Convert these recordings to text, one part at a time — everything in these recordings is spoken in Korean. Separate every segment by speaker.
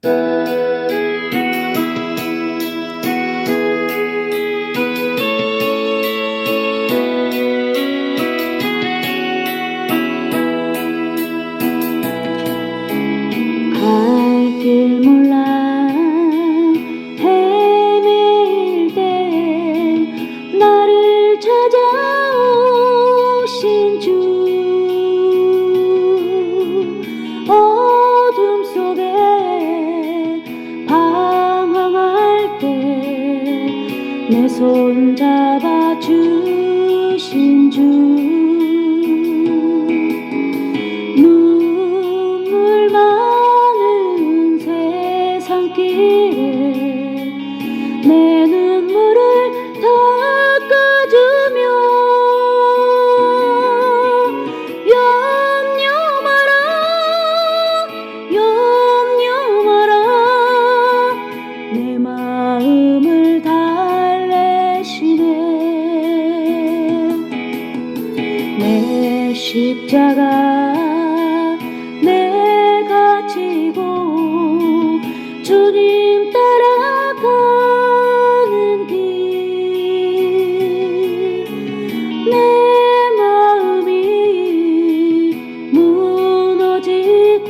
Speaker 1: 갈길 몰라 헤매일 때 나를 찾아 내 손 잡아 주 십자가 내가 지고 주님 따라가는 길. 내 마음이 무너지고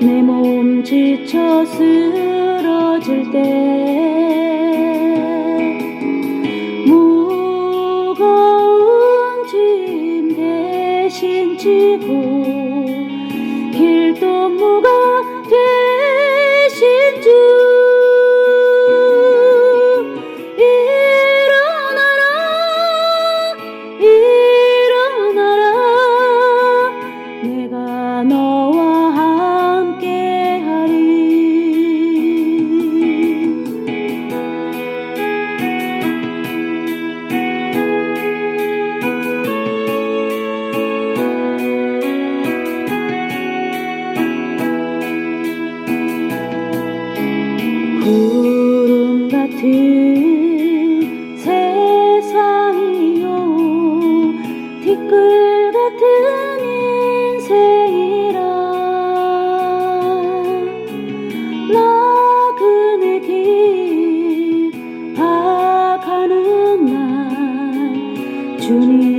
Speaker 1: 내 몸 지쳐 쓰러질 때 같은 세상이요. 티끌 같은 인생이라. 나그네 길 박하는 날 주님